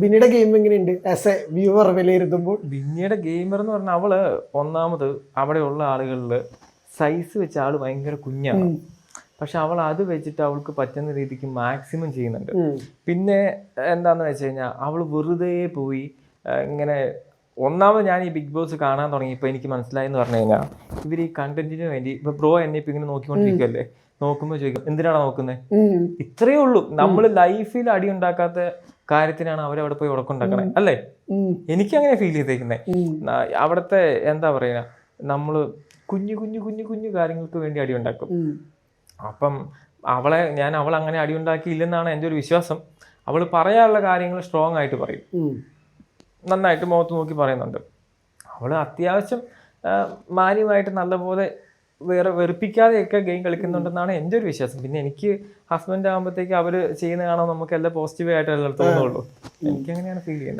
ബിന്നിയുടെ game എങ്ങനെയുണ്ട്? As a viewer വിലയിരുത്തുമ്പോൾ ബിന്നിയുടെ ഗെയിമർ എന്ന് പറഞ്ഞാൽ അവൾ ഒന്നാമത് അവിടെയുള്ള ആളുകളിൽ സൈസ് വെച്ച ആൾ ഭയങ്കര കുഞ്ഞാണ്. പക്ഷെ അവൾ അത് വെച്ചിട്ട് അവൾക്ക് പറ്റുന്ന രീതിക്ക് മാക്സിമം ചെയ്യുന്നുണ്ട്. പിന്നെ എന്താന്ന് വെച്ച് കഴിഞ്ഞാൽ അവൾ വെറുതെ പോയി ഇങ്ങനെ ഒന്നാമത് ഞാൻ ഈ ബിഗ് ബോസ് കാണാൻ തുടങ്ങിയപ്പോൾ എനിക്ക് മനസ്സിലായെന്ന് പറഞ്ഞു കഴിഞ്ഞാൽ ഇവർ ഈ കണ്ടന്റിന് വേണ്ടി ഇപ്പൊ ബ്രോ എന്നെ ഇപ്പൊ ഇങ്ങനെ നോക്കിക്കൊണ്ടിരിക്കുകയല്ലേ നോക്കുമ്പോൾ ചോദിക്കും എന്തിനാണ് നോക്കുന്നത് ഇത്രേ ഇത്രയേ ഉള്ളൂ. നമ്മൾ ലൈഫിൽ അടി ഉണ്ടാക്കാത്ത കാര്യത്തിനാണ് അവരവിടെ പോയി ഉടക്കുണ്ടാക്കണേ അല്ലേ? എനിക്ക് അങ്ങനെ ഫീൽ ചെയ്തേക്കുന്നത്. അവിടുത്തെ എന്താ പറയുക നമ്മൾ കുഞ്ഞു കുഞ്ഞു കുഞ്ഞു കുഞ്ഞു കാര്യങ്ങൾക്ക് വേണ്ടി അടി ഉണ്ടാക്കും. അപ്പം അവളെ ഞാൻ അവൾ അങ്ങനെ അടി ഉണ്ടാക്കിയില്ലെന്നാണ് എന്റെ ഒരു വിശ്വാസം. അവൾ പറയാനുള്ള കാര്യങ്ങൾ സ്ട്രോങ് ആയിട്ട് പറയും. നന്നായിട്ട് മുഖത്ത് നോക്കി പറയുന്നുണ്ട്. അവൾ അത്യാവശ്യം മാന്യമായിട്ട് നല്ലപോലെ വേറെ വെറുപ്പിക്കാതെയൊക്കെ ഗെയിം കളിക്കുന്നുണ്ടെന്നാണ് എന്റെ ഒരു വിശ്വാസം. പിന്നെ എനിക്ക് ഹസ്ബൻഡ് ആകുമ്പോഴത്തേക്ക് അവർ ചെയ്യുന്ന കാണാൻ നമുക്ക് എല്ലാം പോസിറ്റീവ് ആയിട്ടല്ലേ തോന്നുള്ളൂ. എനിക്ക് അങ്ങനെയാണ് ഫീൽ ചെയ്യുന്നത്.